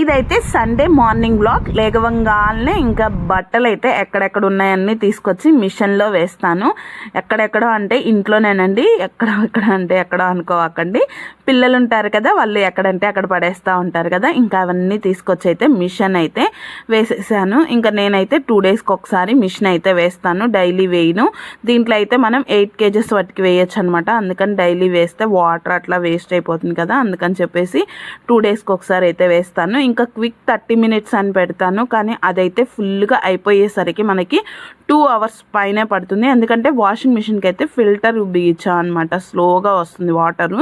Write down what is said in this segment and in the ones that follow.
ఇదైతే Sunday morning blog లేగవంగానే ఇంకా బట్టలు అయితే ఎక్కడెక్కడ ఉన్నాయన్నీ తీసుకొచ్చి మిషన్లో వేస్తాను. ఎక్కడెక్కడ అంటే ఇంట్లోనేనండి. ఎక్కడ ఎక్కడ అంటే ఎక్కడ అనుకోవకండి. పిల్లలు ఉంటారు కదా వాళ్ళు ఎక్కడంటే అక్కడ పడేస్తూ ఉంటారు కదా ఇంకా అవన్నీ తీసుకొచ్చి అయితే మిషన్ అయితే వేసేసాను. ఇంకా నేనైతే టూ డేస్కి ఒకసారి మిషన్ అయితే వేస్తాను డైలీ వేయను. దీంట్లో అయితే మనం ఎయిట్ కేజెస్ వాటికి వేయచ్చు అనమాట అందుకని డైలీ వేస్తే వాటర్ అట్లా వేస్ట్ అయిపోతుంది కదా అందుకని చెప్పేసి టూ డేస్కి ఒకసారి అయితే వేస్తాను. ఇంకా క్విక్ థర్టీ మినిట్స్ అని పెడతాను కానీ అదైతే ఫుల్గా అయిపోయేసరికి మనకి టూ అవర్స్ పైనే పడుతుంది. ఎందుకంటే వాషింగ్ మిషన్కి అయితే ఫిల్టర్ బిగించా అనమాట స్లోగా వస్తుంది వాటరు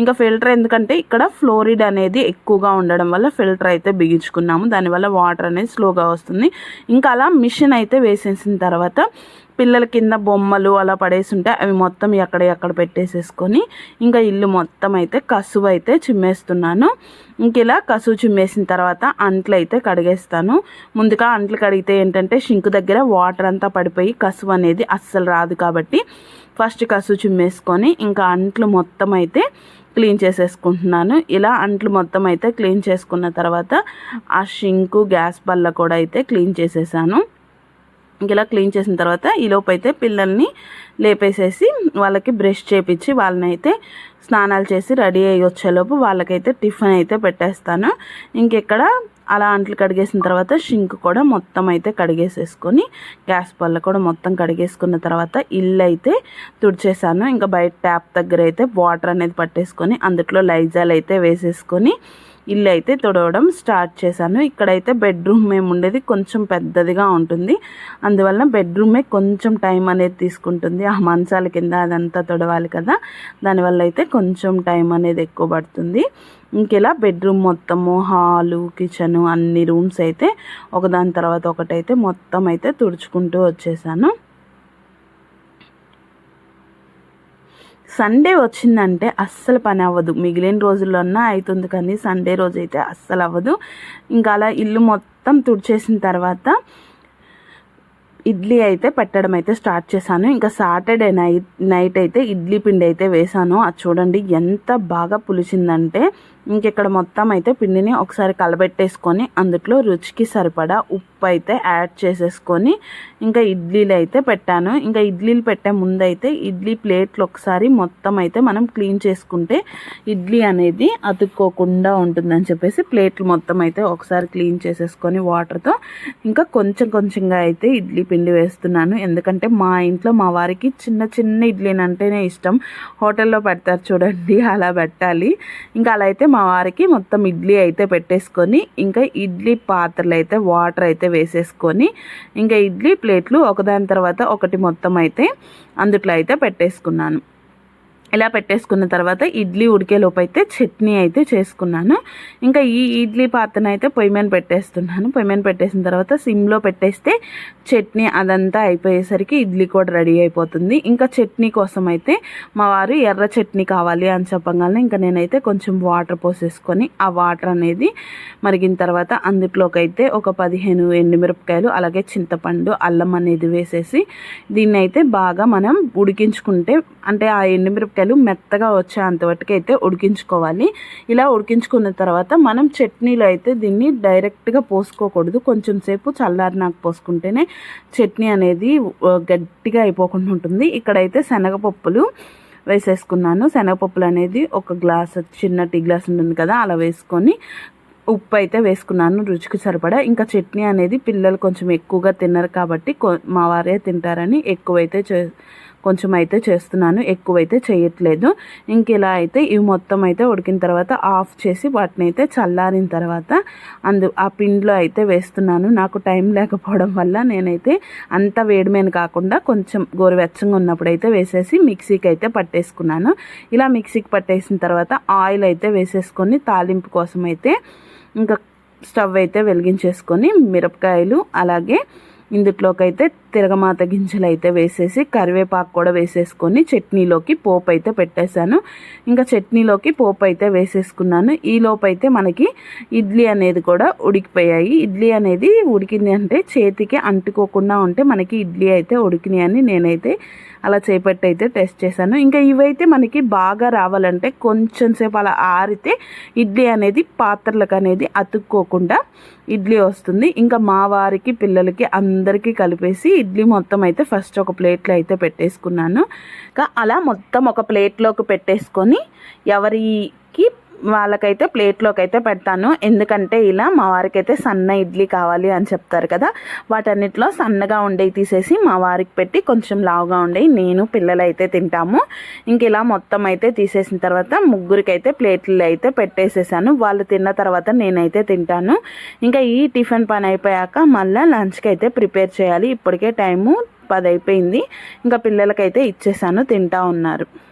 ఇంకా ఫిల్టర్ ఎందుకంటే ఇక్కడ ఫ్లోరిడ్ అనేది ఎక్కువగా ఉండడం వల్ల ఫిల్టర్ అయితే బిగించుకున్నాము. దానివల్ల వాటర్ అనేది స్లోగా వస్తుంది. ఇంకా అలా మిషన్ అయితే వేసేసిన తర్వాత పిల్లల కింద బొమ్మలు అలా పడేసి ఉంటాయి అవి మొత్తం ఎక్కడ ఎక్కడ పెట్టేసేసుకొని ఇంకా ఇల్లు మొత్తం అయితే కసువు అయితే చిమ్మేస్తున్నాను. ఇంక ఇలా కసువు చిమ్మేసిన తర్వాత అంట్లు అయితే కడిగేస్తాను. ముందుగా అంట్లు కడిగితే ఏంటంటే షింకు దగ్గర వాటర్ అంతా పడిపోయి కసువు అనేది అస్సలు రాదు కాబట్టి ఫస్ట్ కసు చిమ్మేసుకొని ఇంకా అంట్లు మొత్తం అయితే క్లీన్ చేసేసుకుంటున్నాను. ఇలా అంట్లు మొత్తం అయితే క్లీన్ చేసుకున్న తర్వాత ఆ షింకు గ్యాస్ బల్ల కూడా అయితే క్లీన్ చేసేసాను. ఇలా క్లీన్ చేసిన తర్వాత ఈలోపు అయితే పిల్లల్ని లేపేసేసి వాళ్ళకి బ్రష్ చేపించి వాళ్ళని అయితే స్నానాలు చేసి రెడీ అయ్యి వచ్చేలోపు వాళ్ళకైతే టిఫిన్ అయితే పెట్టేస్తాను. ఇంకెక్కడ అలా అంట్లు కడిగేసిన తర్వాత షింక్ కూడా మొత్తం అయితే కడిగేసేసుకొని గ్యాస్ పళ్ళ కూడా మొత్తం కడిగేసుకున్న తర్వాత ఇల్లు అయితే తుడిచేసాను ఇంకా బయట ట్యాప్ దగ్గర అయితే వాటర్ అనేది పట్టేసుకొని అందుట్లో లైజాల్ అయితే వేసేసుకొని ఇల్లు అయితే తుడవడం స్టార్ట్ చేశాను. ఇక్కడైతే బెడ్రూమ్ మేము ఉండేది కొంచెం పెద్దదిగా ఉంటుంది. అందువల్ల బెడ్రూమే కొంచెం టైం అనేది తీసుకుంటుంది. ఆ మంచాల కింద అదంతా తుడవాలి కదా. దానివల్ల అయితే కొంచెం టైం అనేది ఎక్కువ పడుతుంది. ఇంకెలా బెడ్రూమ్ మొత్తము హాలు కిచెను అన్ని రూమ్స్ అయితే ఒకదాని తర్వాత ఒకటైతే మొత్తం అయితే తుడుచుకుంటూ వచ్చేసాను. సండే వచ్చిందంటే అస్సలు పని అవ్వదు. మిగిలిన రోజుల్లోన్నా అవుతుంది కానీ సండే రోజు అయితే అస్సలు అవ్వదు. ఇంకా అలా ఇల్లు మొత్తం తుడిచేసిన తర్వాత ఇడ్లీ అయితే పెట్టడం అయితే స్టార్ట్ చేశాను. ఇంకా సాటర్డే నైట్ నైట్ అయితే ఇడ్లీ పిండి అయితే వేసాను అది చూడండి ఎంత బాగా పులిచిందంటే ఇంకెక్కడ మొత్తం అయితే పిండిని ఒకసారి కలబెట్టేసుకొని అందులో రుచికి సరిపడా ఉప్పు అయితే యాడ్ చేసేసుకొని ఇంకా ఇడ్లీలు అయితే పెట్టాను. ఇంకా ఇడ్లీలు పెట్టే ముందు అయితే ఇడ్లీ ప్లేట్లు ఒకసారి మొత్తం అయితే మనం క్లీన్ చేసుకుంటే ఇడ్లీ అనేది అతుక్కోకుండా ఉంటుందని చెప్పేసి ప్లేట్లు మొత్తం అయితే ఒకసారి క్లీన్ చేసేసుకొని వాటర్తో ఇంకా కొంచెం కొంచెంగా అయితే ఇడ్లీ పిండి వేస్తున్నాను. ఎందుకంటే మా ఇంట్లో మా వారికి చిన్న చిన్న ఇడ్లీని అంటేనే ఇష్టం. హోటల్లో పెడతారు చూడండి అలా పెట్టాలి. ఇంకా అలా అయితే మా వారికి మొత్తం ఇడ్లీ అయితే పెట్టేసుకొని ఇంకా ఇడ్లీ పాత్రలు అయితే వాటర్ అయితే వేసేసుకొని ఇంకా ఇడ్లీ ప్లేట్లు ఒకదాని తర్వాత ఒకటి మొత్తం అయితే అందుట్లో అయితే పెట్టేసుకున్నాను. ఇలా పెట్టేసుకున్న తర్వాత ఇడ్లీ ఉడికేలోపు అయితే చట్నీ అయితే చేసుకున్నాను. ఇంకా ఈ ఇడ్లీ పాత్రను అయితే పొయ్యి మీద పెట్టేస్తున్నాను. పొయ్యి మీద పెట్టేసిన తర్వాత సిమ్లో పెట్టేస్తే చట్నీ అదంతా అయిపోయేసరికి ఇడ్లీ కూడా రెడీ అయిపోతుంది. ఇంకా చట్నీ కోసం అయితే మా వారు ఎర్ర చట్నీ కావాలి అని చెప్పగానే ఇంకా నేనైతే కొంచెం వాటర్ పోసేసుకొని ఆ వాటర్ అనేది మరిగిన తర్వాత అందులోకి అయితే ఒక పదిహేను ఎండుమిరపకాయలు అలాగే చింతపండు అల్లం అనేది వేసేసి దీన్ని అయితే బాగా మనం ఉడికించుకుంటే అంటే ఆ ఎండుమిరపకాయ చెక్కలు మెత్తగా వచ్చేంతవరకు అయితే ఉడికించుకోవాలి. ఇలా ఉడికించుకున్న తర్వాత మనం చట్నీలో అయితే దీన్ని డైరెక్ట్గా పోసుకోకూడదు. కొంచెం సేపు చల్లారినాక పోసుకుంటేనే చట్నీ అనేది గట్టిగా అయిపోకుండా ఉంటుంది. ఇక్కడైతే శనగపప్పులు వేసేసుకున్నాను. శనగపప్పులు అనేది ఒక గ్లాస్ చిన్న టీ గ్లాస్ ఉంటుంది కదా అలా వేసుకొని ఉప్పు అయితే వేసుకున్నాను రుచికి సరిపడా. ఇంకా చట్నీ అనేది పిల్లలు కొంచెం ఎక్కువగా తిన్నారు కాబట్టి మా వారే తింటారని ఎక్కువైతే చే కొంచెం అయితే చేస్తున్నాను ఎక్కువైతే చేయట్లేదు. ఇంక ఇలా అయితే ఇవి మొత్తం అయితే ఉడికిన తర్వాత ఆఫ్ చేసి వాటిని అయితే చల్లారిన తర్వాత అందు ఆ పిండిలో అయితే వేస్తున్నాను. నాకు టైం లేకపోవడం వల్ల నేనైతే అంత వేడిమైన కాకుండా కొంచెం గోరువెచ్చంగా ఉన్నప్పుడు అయితే వేసేసి మిక్సీకి అయితే పట్టేసుకున్నాను. ఇలా మిక్సీకి పట్టేసిన తర్వాత ఆయిల్ అయితే వేసేసుకొని తాలింపు కోసం అయితే ఇంకా స్టవ్ అయితే వెలిగించేసుకొని మిరపకాయలు అలాగే ఇందుట్లోకైతే అయితే తిరగమాత గింజలు అయితే వేసేసి కరివేపాకు కూడా వేసేసుకొని చట్నీలోకి పోపు అయితే పెట్టేశాను. ఇంకా చట్నీలోకి పోపు అయితే వేసేసుకున్నాను. ఈలోపైతే అయితే మనకి ఇడ్లీ అనేది కూడా ఉడికిపోయాయి. ఇడ్లీ అనేది ఉడికింది అంటే చేతికి అంటుకోకుండా ఉంటే మనకి ఇడ్లీ అయితే ఉడికినాయి అని నేనైతే అలా చేపట్టి అయితే టెస్ట్ చేశాను. ఇంకా ఇవైతే మనకి బాగా రావాలంటే కొంచెం సేపు అలా ఆరితే ఇడ్లీ అనేది పాత్రలకు అనేది అతుక్కోకుండా ఇడ్లీ వస్తుంది. ఇంకా మా వారికి పిల్లలకి అందరికీ కలిపేసి ఇడ్లీ మొత్తం అయితే ఫస్ట్ ఒక ప్లేట్లో అయితే పెట్టేసుకున్నాను. ఇంకా అలా మొత్తం ఒక ప్లేట్లోకి పెట్టేసుకొని ఎవరికి వాళ్ళకైతే ప్లేట్లోకి అయితే పెడతాను. ఎందుకంటే ఇలా మా వారికి అయితే సన్న ఇడ్లీ కావాలి అని చెప్తారు కదా. వాటన్నిటిలో సన్నగా ఉండేవి తీసేసి మా వారికి పెట్టి కొంచెం లావుగా ఉండేవి. నేను పిల్లలు అయితే తింటాము. ఇంక ఇలా మొత్తం అయితే తీసేసిన తర్వాత ముగ్గురికి అయితే ప్లేట్లు అయితే పెట్టేసేసాను. వాళ్ళు తిన్న తర్వాత నేనైతే తింటాను. ఇంకా ఈ టిఫిన్ పని అయిపోయాక మళ్ళీ లంచ్కి అయితే ప్రిపేర్ చేయాలి. ఇప్పటికే టైము పది అయిపోయింది. ఇంకా పిల్లలకైతే ఇచ్చేసాను. తింటా ఉన్నారు.